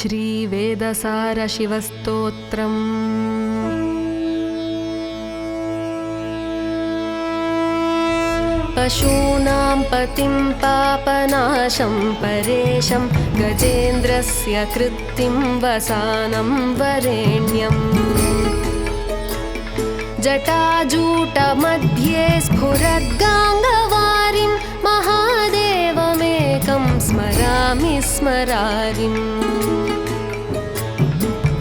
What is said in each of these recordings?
श्रीवेदसारशिवस्तोत्रम्। पशूनां पतिं पापनाशं परेशं गजेन्द्रस्य कृत्तिं वसानं वरेण्यम्। जटाजूटमध्ये स्फुरद्गाङ्गवारिं स्मरामि स्मरारिम्।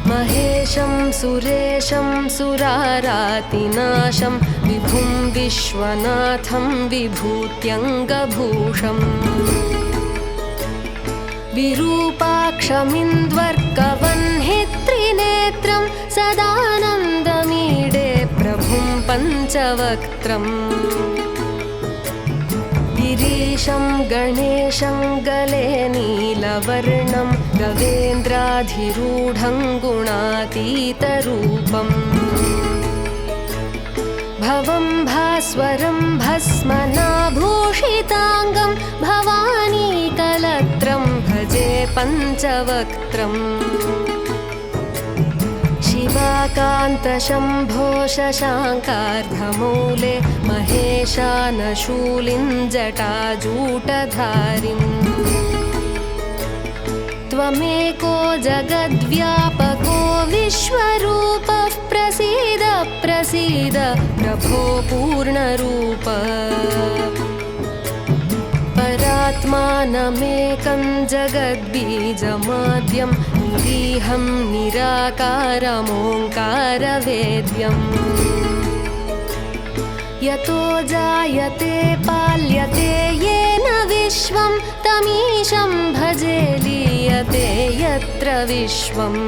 महेशं सुरेशं सुरारातिनाशं विभुं विश्वनाथं विभूत्यङ्गभूषम्। विरूपाक्षमिन्द्वर्कवह्नित्रिनेत्रं सदानन्दमीडे प्रभुं पञ्चवक्त्रम् गिरीशं गणेशं गले नीलवर्णं गवेन्द्राधिरूढं गुणातीतरूपम् भवं भास्वरं भस्मनाभूषिताङ्गं भवानीकलत्रं भजे पञ्चवक्त्रम्। शिवाकान्तशम्भो शशाङ्कार्धमूले महेशानशूलिञ्जटाजूटधारिम् त्वमेको जगद्व्यापको विश्वरूपः प्रसीद प्रसीद प्रभो पूर्णरूप परात्मानमेकं जगद्बीजमाद्यं निरीहं निराकारमोङ्कारवेद्यम् यतो जायते पाल्यते येन विश्वं तमीशं भजे लीयते यत्र विश्वम्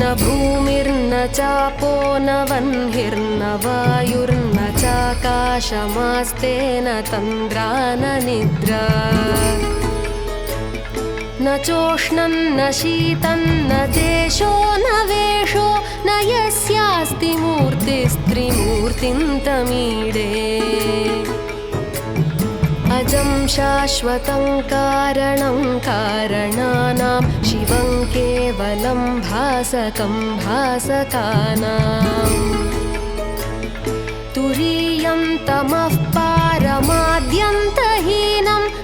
न भूमिर्न चापो न वह्निर्न वायुर्न चाकाशमास्तेन तन्द्रा न निद्रा। न चोष्णं न शीतं न देशो न वेषो न यस्यास्ति मूर्तिस्त्रिमूर्तिं तमीडे अजं शाश्वतं कारणं कारणानां शिवं केवलं भासकं भासकानाम् तुरीयं तमः पारमाद्यन्तहीनं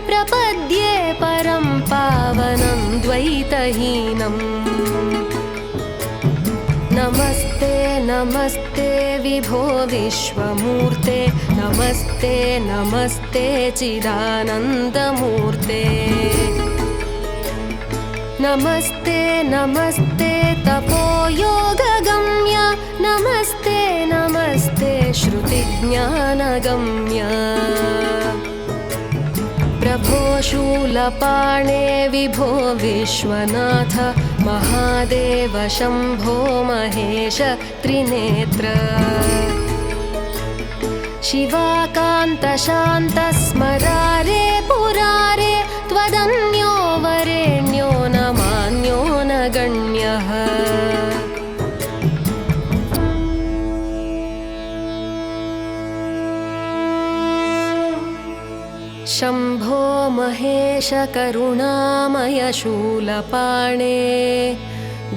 प्रपद्ये परं पावनं द्वैतहीनम् नमस्ते विभो विश्वमूर्ते। नमस्ते नमस्ते चिदानन्दमूर्ते। नमस्ते नमस्ते तपोयोगगम्य। नमस्ते नमस्ते श्रुतिज्ञानगम्य शूलपाणे विभो विश्वनाथ महादेव शम्भो महेश त्रिनेत्र। शिवाकान्तशान्तस्मरारे शम्भो महेश करुणामय शूलपाणे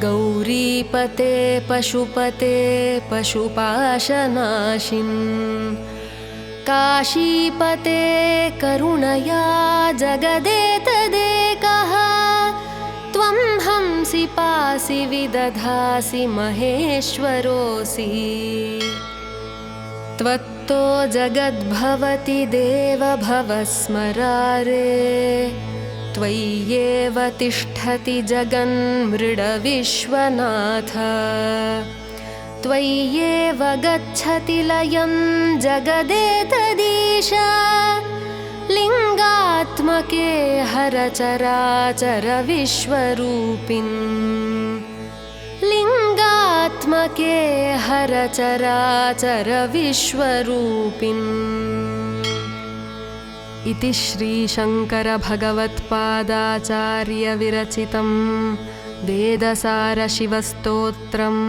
गौरीपते पशुपते पशुपाशनाशिन्। काशीपते करुणया जगदेतदेकः त्वं हंसि पासि विदधासि महेश्वरोऽसि त्वत्तो जगद्भवति देव भवस्मरारे त्वय्येव तिष्ठति जगन्मृडविश्वनाथ। त्वय्येव गच्छति लयं जगदेतदीश लिङ्गात्मके हरचराचरविश्वरूपिन् लिङ्गात्मके हरचराचरविश्वरूपिन्। इति श्रीशङ्करभगवत्पादाचार्यविरचितं वेदसारशिवस्तोत्रम्